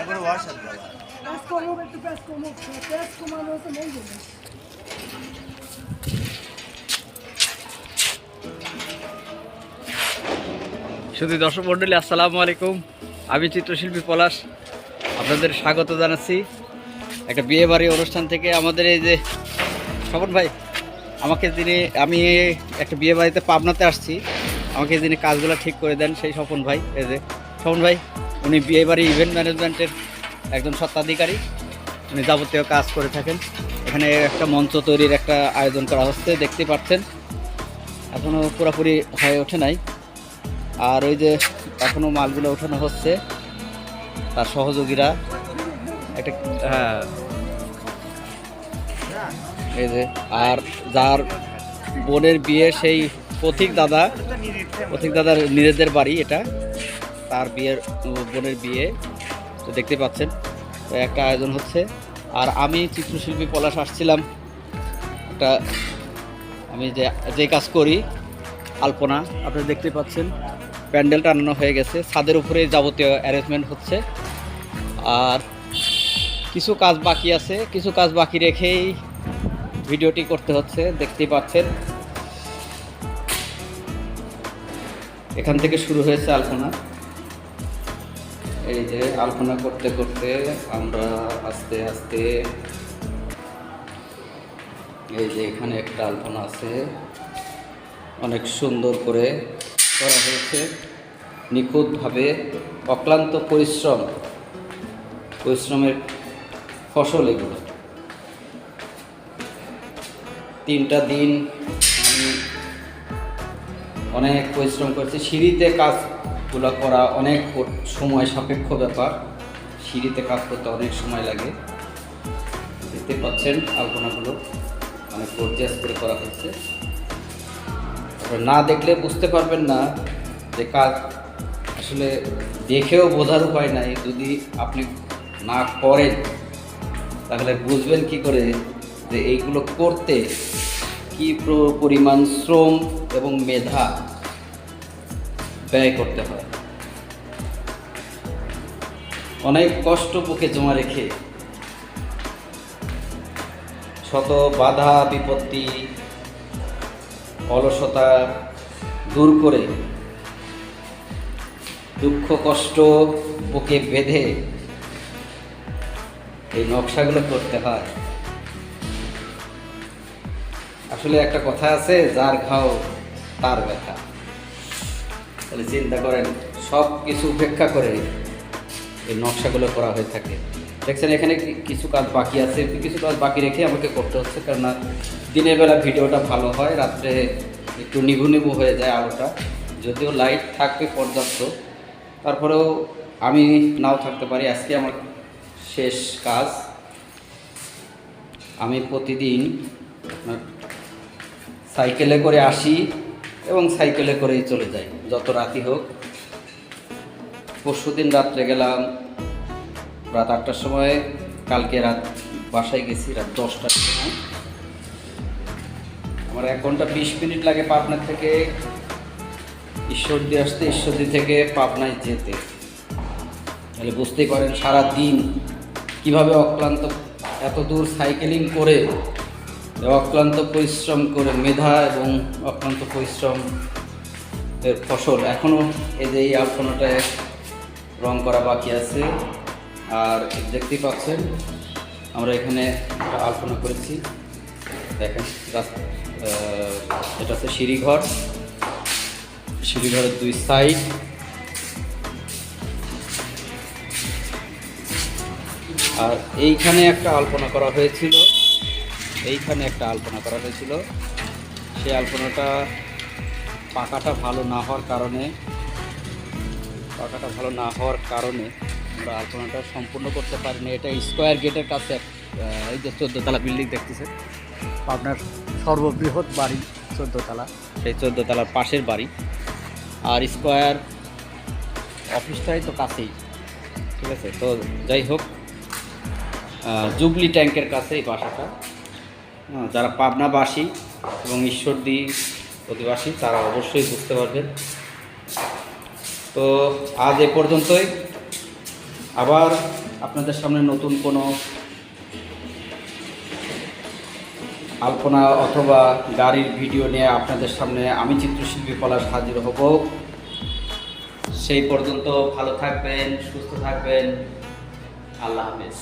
একবার একটু কমানো শুধু দর্শক মণ্ডলী আসসালামু আলাইকুম। আমি চিত্রশিল্পী পলাশ। আপনাদের স্বাগত জানাচ্ছি। একটা বিয়ে বাড়ি অনুষ্ঠান থেকে আমাদের এই যে স্বপন ভাই আমাকে যিনি আমি একটা বিয়ে বাড়িতে পাবনাতে আসছি। আমাকে যিনি কাজগুলো ঠিক করে দেন সেই স্বপন ভাই এই যে। স্বপন ভাই উনি বিয়ে বাড়ি ইভেন্ট ম্যানেজমেন্টের একজন স্বত্বাধিকারী। উনি যাবতীয় কাজ করে থাকেন। এখানে একটা মঞ্চ তৈরির একটা আয়োজন করা হচ্ছে, দেখতে পাচ্ছেন। এখনও পুরোপুরি হয়ে ওঠে নাই। আর ওই যে এখনও মালগুলো ওঠানো হচ্ছে, তার সহযোগীরা একটা হ্যাঁ। এই যে, আর যার বোনের বিয়ে সেই পথিক দাদা, পথিক দাদার নিজেদের বাড়ি এটা। তার বিয়ের বোনের বিয়ে, তো দেখতে পাচ্ছেন, একটা আয়োজন হচ্ছে। আর আমি চিত্রশিল্পী পলাশ আসছিলাম। একটা, আমি যে যে কাজ করি, আলপনা আপনারা দেখতে পাচ্ছেন, প্যান্ডেল টানানো হয়ে গেছে। ছাদের উপরে যাবতীয় অ্যারেঞ্জমেন্ট হচ্ছে। আর কিছু কাজ বাকি আছে, কিছু কাজ বাকি রেখেই ভিডিওটি করতে হচ্ছে, দেখতেই পাচ্ছেন। এখান থেকে শুরু হয়েছে আলপনা। এই যে আলপনা করতে করতে আমরা আস্তে আস্তে এই যে এখানে একটা আলপনা আছে। অনেক সুন্দর করে করা হয়েছে। নিখুঁতভাবে অক্লান্ত পরিশ্রম, পরিশ্রমের ফসল এগুলো। তিনটা দিন আমি অনেক পরিশ্রম করেছি। সিঁড়িতে কাজগুলো করা অনেক সময় সাপেক্ষ ব্যাপার। সিঁড়িতে কাজ করতে অনেক সময় লাগে। দেখতে পাচ্ছেন আলপনাগুলো অনেক গর্জিয়াস করে করা আপনারা না দেখলে বুঝতে পারবেন না যে কাজ আসলে দেখেও বোঝার উপায় নাই। যদি আপনি না করেন, তাহলে বুঝবেন কি করে যে এইগুলো করতে কি পরিমাণ শ্রম এবং মেধা ব্যয় করতে হয়। অনেক কষ্ট বুকে জমা রেখে শত বাধা বিপত্তি, অলসতা দূর করে দুঃখ কষ্ট বুকে বেঁধে এই নকশাগুলো করতে হয়। আসলে একটা কথা আছে, যার ঘাও তার ব্যথা। তাহলে চিন্তা করেন, সব কিছু উপেক্ষা করে এই নকশাগুলো করা হয়ে থাকে। দেখছেন, এখানে কিছু কাজ বাকি আছে। কিছু কাজ বাকি রেখে আমাকে করতে হচ্ছে কেননা দিনের বেলা ভিডিওটা ভালো হয়, রাত্রে একটু নিভু নিভু হয়ে যায় আলোটা। যদিও লাইট থাকবে পর্যাপ্ত। তারপরেও আমি নাও থাকতে পারি, আজকে আমার শেষ কাজ। আমি প্রতিদিন সাইকেলে করে আসি এবং সাইকেলে করেই চলে যাই, যত রাতি হোক। পরশু দিন রাত্রে গেলাম, রাত আটটার সময়, কালকে রাত বাসায় গেছি, রাত দশটার সময়। আমার এক ঘণ্টা বিশ মিনিট লাগে পাবনা থেকে, ঈশ্বরদী আসতে, ঈশ্বরদী থেকে পাবনায় যেতে। তাহলে বুঝতেই পারেন সারা দিন কীভাবে অক্লান্ত, এত দূর সাইকেলিং করে অক্লান্ত পরিশ্রম করে মেধা এবং অক্লান্ত পরিশ্রম এর ফসল এখনও এই যে এই আলপনাটায় রং করা বাকি আছে। আর দেখতেই পাচ্ছেন, আমরা এখানে একটা আলপনা করেছি। দেখেন এটা হচ্ছে সিঁড়িঘর। সিঁড়িঘরের দুই সাইড। আর এইখানে একটা আলপনা করা হয়েছিল। এইখানে একটা আলপনা করা হয়েছিল। সেই আলপনাটা পাকাটা ভালো না হওয়ার কারণে, পাকাটা ভালো না হওয়ার কারণে আমরা আলপনাটা সম্পূর্ণ করতে পারিনি। এটা স্কোয়ার গেটের কাছে এই যে চোদ্দোতলা বিল্ডিং দেখতেছেন আপনার সর্ববৃহৎ বাড়ি চোদ্দোতলা, সেই চোদ্দোতলার পাশের বাড়ি। আর স্কোয়ার অফিসটাই তো কাছেই, ঠিক আছে? তো যাই হোক জুবলি ট্যাঙ্কের কাছে এই বাসাটা যারা পাবনাবাসী এবং ঈশ্বরদী অধিবাসী, তারা অবশ্যই বুঝতে পারবেন তো আজ এ পর্যন্তই। আবার আপনাদের সামনে নতুন কোনো আলপনা অথবা গাড়ির ভিডিও নিয়ে আপনাদের সামনে আমি চিত্রশিল্পী পলাশ হাজির হব। সেই পর্যন্ত ভালো থাকবেন, সুস্থ থাকবেন। আল্লাহ হাফেজ।